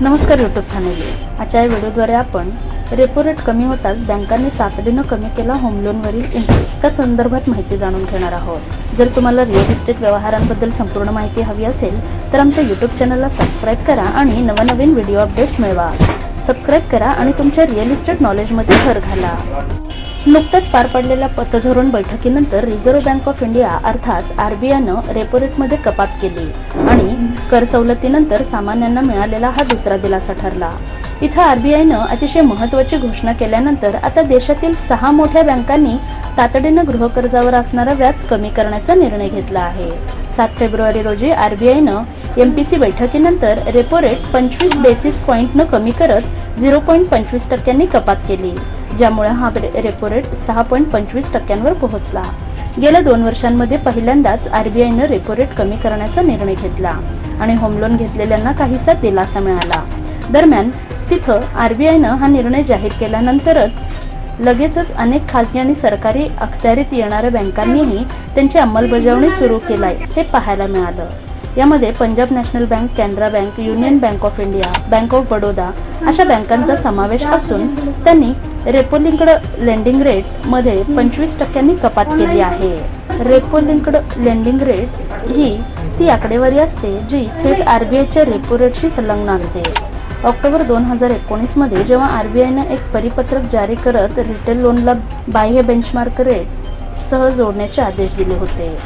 नमस्कार YouTube family आजच्या व्हिडिओद्वारे आपण रेपो रेट कमी होताच बँकांनी तातडीनं कमी केला होम लोनवरील इंटरेस्ट त्या संदर्भात माहिती जाणून घेणार आहोत. जर तुम्हाला रिअल इस्टेट व्यवहारांबद्दल संपूर्ण माहिती हवी असेल तर आमच्या यूट्यूब चॅनलला सबस्क्राईब करा आणि नवनवीन व्हिडिओ अपडेट्स मिळवा. सबस्क्राईब करा आणि तुमच्या रिअल इस्टेट नॉलेजमध्ये भर घाला. नुकत्याच पार पडलेल्या पतधोरण बैठकीनंतर रिझर्व्ह बँक ऑफ इंडिया अर्थात आरबीआयनं रेपो रेटमध्ये कपात केली आणि कर सवलतीनंतर सामान्यांना मिळालेला हा दुसरा दिलासा ठरला. इथं आरबीआयनं अतिशय महत्त्वाची घोषणा केल्यानंतर आता देशातील सहा मोठ्या बँकांनी तातडीनं गृहकर्जावर असणारा व्याज कमी करण्याचा निर्णय घेतला आहे. सात फेब्रुवारी रोजी आरबीआयनं सी बैठकीनंतर रेपो रेट पंचवीस बेसिस पॉईंटनं कमी करत झिरो पॉईंट पंचवीस टक्क्यांनी कपात केली. ज्यामुळे हा रे- रेपो रेट सहा पॉईंट पंचवीस टक्क्यांवर पोहोचला. गेल्या दोन वर्षांमध्ये पहिल्यांदाच आरबीआयनं रेपो रेट कमी करण्याचा निर्णय घेतला आणि होम लोन घेतलेल्यांना काहीसा दिलासा मिळाला. दरम्यान तिथं आरबीआयनं हा निर्णय जाहीर केल्यानंतरच लगेचच अनेक खासगी आणि सरकारी अखत्यारीत येणाऱ्या बँकांनीही त्यांची अंमलबजावणी सुरू केलाय हे पाहायला मिळालं. यामध्ये Punjab National Bank Canara Bank Union Bank of India Bank of Baroda अशा बँकांचा समावेश असून त्यांनी रेपो लिंक्ड लेंडिंग रेटमध्ये पंचवीस टक्क्यांनी कपात केली आहे. रेपो लिंक्ड लेंडिंग रेट ही ती आकडेवारी असते जी थेट आर बी आयच्या रेपो रेटशी संलग्न असते. ऑक्टोबर दोन हजार एकोणीसमध्ये जेव्हा आर बी आयनं एक परिपत्रक जारी करत रिटेल लोनला बाह्य बेंचमार्क रेट सह जोडण्याचे आदेश दिले होते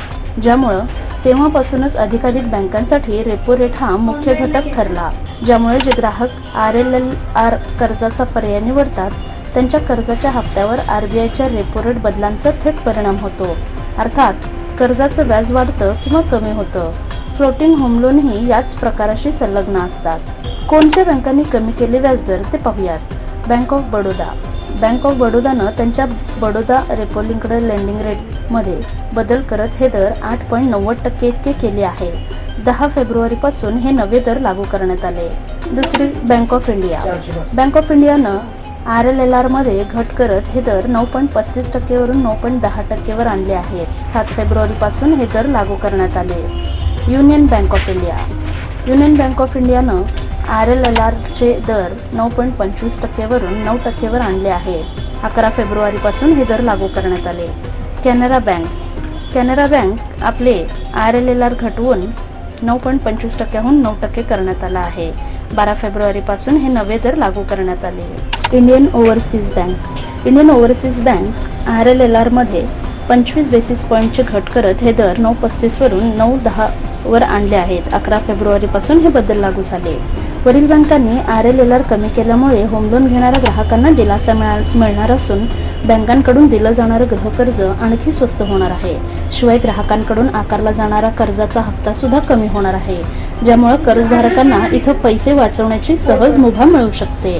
ज्यामुळं तेव्हापासूनच अधिकाधिक बँकांसाठी रेपो रेट हा मुख्य घटक ठरला ज्यामुळे जे ग्राहक आर एल एल आर कर्जाचा पर्याय निवडतात त्यांच्या कर्जाच्या हप्त्यावर आर बी आयच्या रेपो रेट बदलांचा थेट परिणाम होतो. अर्थात कर्जाचं व्याज वाढतं किंवा कमी होतं. फ्लोटिंग होम लोनही याच प्रकाराशी संलग्न असतात. कोणत्या बँकांनी कमी केले व्याजदर ते पाहूयात. Bank of Baroda. Bank of बडोदानं त्यांच्या बडोदा रेपो लिंकड लेंडिंग रेटमध्ये बदल करत हे दर आठ पॉईंट नव्वद टक्के इतके केले आहे. दहा फेब्रुवारीपासून हे नवे दर लागू करण्यात आले. दुसरी Bank of India. Bank of इंडियानं आर एल एल आरमध्ये घट करत हे दर नऊ पॉईंट पस्तीस टक्केवरून नऊ पॉईंट दहा टक्केवर आणले आहेत. सात फेब्रुवारीपासून हे दर लागू करण्यात आले. Union Bank of India. Union Bank of इंडियानं आर एल एल आरचे दर नऊ पॉईंट पंचवीस टक्केवरून नऊ टक्केवर आणले आहेत अकरा फेब्रुवारीपासून हे दर लागू करण्यात आले. कॅनरा बँक. कॅनरा बँक आपले आर एल एल आर घटवून नऊ पॉईंट पंचवीस टक्क्याहून नऊ टक्के करण्यात आला आहे. बारा फेब्रुवारीपासून हे नवे दर लागू करण्यात आले. Indian Overseas Bank. Indian Overseas Bank R L L आरमध्ये पंचवीस बेसिस पॉईंटचे घट करत हे दर नऊ पस्तीसवरून नऊ दहावर आणले आहेत. अकरा फेब्रुवारीपासून हे बदल लागू झाले. वरील बँकांनी आर एल एल आर कमी केल्यामुळे होम लोन घेणाऱ्या ग्राहकांना दिलासा मिळणार असून बँकांकडून दिलं जाणारं गृहकर्ज आणखी स्वस्त होणार आहे. शिवाय ग्राहकांकडून आकारला जाणारा कर्जाचा हप्ता सुद्धा कमी होणार आहे ज्यामुळे कर्जधारकांना इथं पैसे वाचवण्याची सहज मुभा मिळू शकते.